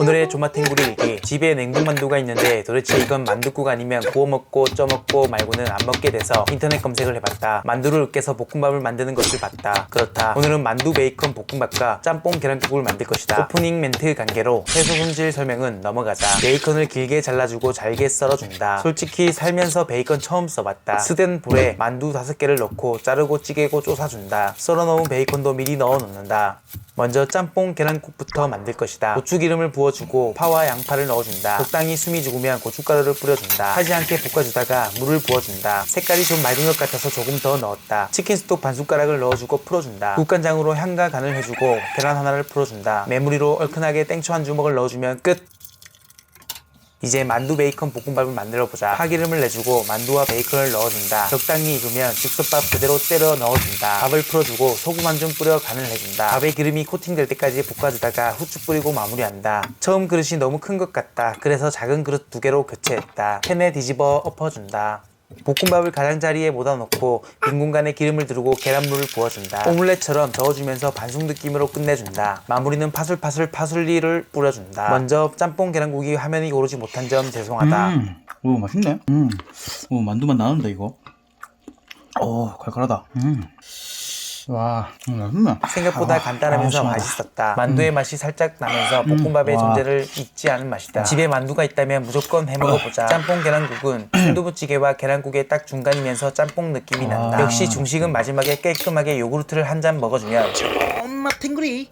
오늘의 조마탱구리 얘기. 집에 냉동만두가 있는데 도대체 이건 만두국 아니면 구워 먹고 쪄 먹고 말고는 안 먹게 돼서 인터넷 검색을 해봤다. 만두를 으깨서 볶음밥을 만드는 것을 봤다. 그렇다. 오늘은 만두 베이컨 볶음밥과 짬뽕 계란국을 만들 것이다. 오프닝 멘트 관계로 해소 손질 설명은 넘어가자. 베이컨을 길게 잘라주고 잘게 썰어준다. 솔직히 살면서 베이컨 처음 써봤다. 스덴 볼에 만두 다섯 개를 넣고 자르고 찌개고 쪼사준다. 썰어놓은 베이컨도 미리 넣어 놓는다 먼저 짬뽕 계란국부터 만들 것이다. 고추기름을 부어주고 파와 양파를 넣어준다. 적당히 숨이 죽으면 고춧가루를 뿌려준다. 타지 않게 볶아주다가 물을 부어준다. 색깔이 좀 맑은 것 같아서 조금 더 넣었다. 치킨 스톡 반 숟가락을 넣어주고 풀어준다. 국간장으로 향과 간을 해주고 계란 하나를 풀어준다. 메무리로 얼큰하게 땡초 한 주먹을 넣어주면 끝. 이제 만두 베이컨 볶음밥을 만들어 보자. 파기름을 내주고 만두와 베이컨을 넣어준다. 적당히 익으면 즉석밥 그대로 때려 넣어준다. 밥을 풀어주고 소금 한줌 뿌려 간을 해준다. 밥에 기름이 코팅될 때까지 볶아주다가 후추 뿌리고 마무리한다. 처음 그릇이 너무 큰 것 같다. 그래서 작은 그릇 두 개로 교체했다. 팬에 뒤집어 엎어준다. 볶음밥을 가장자리에 모아 놓고 빈 공간에 기름을 두르고 계란물을 부어준다. 오믈렛처럼 저어주면서 반숙 느낌으로 끝내준다. 마무리는 파슬파슬 파슬리를 뿌려준다. 먼저 짬뽕 계란국이 화면이 고르지 못한 점 죄송하다. 음, 오 맛있네. 음, 오 만두만 나는다 이거. 오 칼칼하다. 음, 와, 음, 맛있네. 생각보다 아, 간단하면서 아, 시원하다. 맛있었다. 만두의 맛이 살짝 나면서 볶음밥의 와. 존재를 잊지 않은 맛이다. 집에 만두가 있다면 무조건 해 먹어보자. 짬뽕 계란국은 순두부찌개와 계란국의 딱 중간이면서 짬뽕 느낌이 난다. 아. 역시 중식은 마지막에 깔끔하게 요구르트를 한 잔 먹어주면 엄마 탱구리